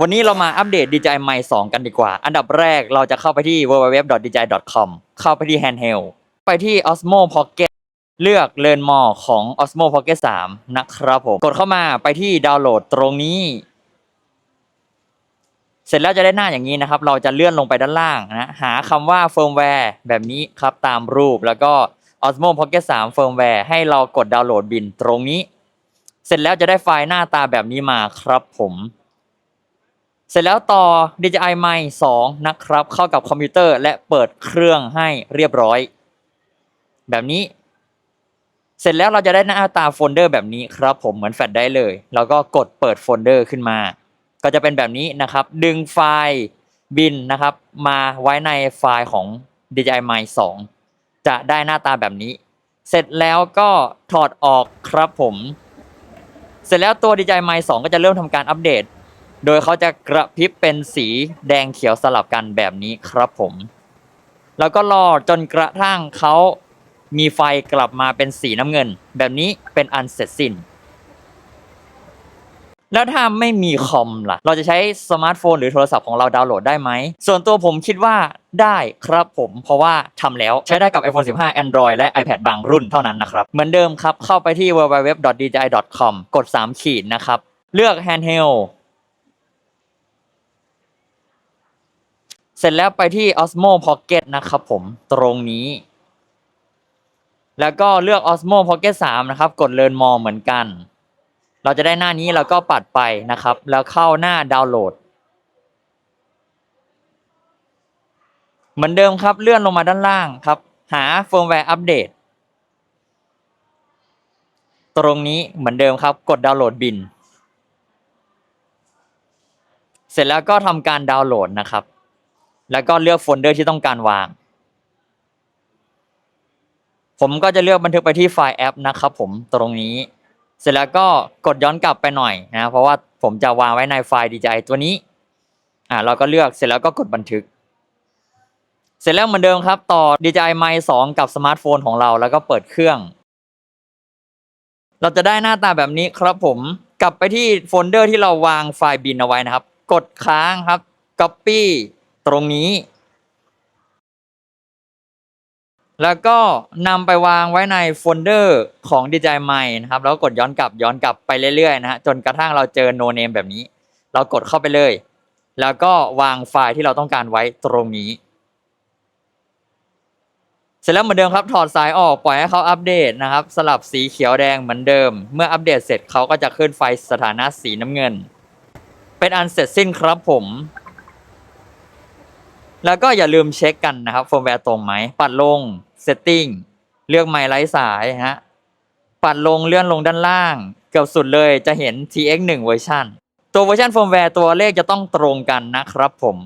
วันนี้เรามาอัปเดต DJI Mic 2กันดีกว่า อันดับแรกเราจะเข้าไปที่ www.dji.com เข้าไปที่ Handheld ไปที่ Osmo Pocket เลือก Learn More ของ Osmo Pocket 3 นะครับผม กดเข้ามาไปที่ดาวน์โหลดตรงนี้ เสร็จแล้วจะได้หน้าอย่างนี้นะครับ เราจะเลื่อนลงไปด้านล่างนะ หาคำว่า firmware แบบนี้ครับตามรูปแล้วก็ Osmo Pocket 3 firmware ให้เรากดดาวน์โหลดบินตรงนี้ เสร็จแล้วจะได้ไฟล์หน้าตาแบบนี้มาครับผม เสร็จแล้วต่อ DJI m i 2นะครับ เข้ากับคอมพิวเตอร์และเปิดเครื่องให้เรียบร้อย แบบนี้ เสร็จแล้วเราจะได้หน้าตาโฟลเดอร์แบบนี้ครับผมเหมือนแฟลชได้เลย แล้วก็กดเปิดโฟลเดอร์ขึ้นมา ก็จะเป็นแบบนี้นะครับ ดึงไฟล์บินนะครับ มาไว้ในไฟล์ของ DJI m i 2จะได้หน้าตาแบบนี้ เสร็จแล้วก็ถอดออกครับผม เสร็จแล้วตัว DJI m i 2ก็จะเริ่มทำการอัปเดต โดยเขาจะกระพริบเป็นสีแดงเขียวสลับกันแบบนี้ครับผม แล้วก็รอจนกระทั่งเขามีไฟกลับมาเป็นสีน้ำเงิน แบบนี้เป็นอันเสร็จสิ้น แล้วถ้าไม่มีคอมล่ะ เราจะใช้สมาร์ทโฟนหรือโทรศัพท์ของเราดาวน์โหลดได้ไหม ส่วนตัวผมคิดว่าได้ครับผม เพราะว่าทำแล้วใช้ได้กับ iPhone 15 Android และ iPad บางรุ่นเท่านั้นนะครับ เหมือนเดิมครับ เข้าไปที่ www.dji.com กด 3 ขีดนะครับ เลือก handheld สร็จแล้วไปที่ Osmo Pocket นะครับผมตรงนี้ แล้วก็เลือก Osmo Pocket 3 นะครับ กด Learn More เหมือนกัน เราจะได้หน้านี้แล้วก็ปัดไปนะครับ แล้วเข้าหน้าดาวน์โหลด เหมือนเดิมครับเลื่อนลงมาด้านล่างครับ หาเฟิร์มแวร์อัปเดต ตรงนี้เหมือนเดิมครับกดดาวน์โหลดบิน เสร็จแล้วก็ทำการดาวน์โหลดนะครับ แล้วก็เลือกโฟลเดอร์ที่ต้องการวาง ผมก็จะเลือกบันทึกไปที่ไฟล์แอปนะครับผมตรงนี้ เสร็จแล้วก็กดย้อนกลับไปหน่อยนะเพราะว่าผมจะวางไว้ในไฟล์ DJI ตัวนี้อ่าเราก็เลือกเสร็จแล้วก็กดบันทึก เสร็จแล้วเหมือนเดิมครับ ต่อ DJI Mic 2 กับสมาร์ทโฟนของเราแล้วก็เปิดเครื่อง เราจะได้หน้าตาแบบนี้ครับผมกลับไปที่โฟลเดอร์ที่เราวางไฟล์บินเอาไว้นะครับ กดค้างครับ Copy ตรงนี้ แล้วก็นำไปวางไว้ในโฟลเดอร์ของ DJI Mic นะครับ แล้วก็กดย้อนกลับย้อนกลับไปเรื่อยๆนะฮะจนกระทั่งเราเจอ no name แบบนี้ เรากดเข้าไปเลย แล้วก็วางไฟล์ที่เราต้องการไว้ตรงนี้ เสร็จแล้วเหมือนเดิมครับถอดสายออกปล่อยให้เขาอัปเดตนะครับ สลับสีเขียวแดงเหมือนเดิม เมื่ออัปเดตเสร็จเขาก็จะขึ้นไฟสถานะสีน้ำเงิน เป็นอันเสร็จสิ้นครับผม แล้วก็อย่าลืมเช็คกันนะครับเฟิร์มแวร์ตรงไหม ปัดลง Setting เลือกไมล์ไร้สายฮะ ปัดลงเลื่อนลงด้านล่าง เกือบสุดเลยจะเห็น TX1 เวอร์ชันตัวเวอร์ชันเฟิร์มแวร์ตัวเลขจะต้องตรงกันนะครับผม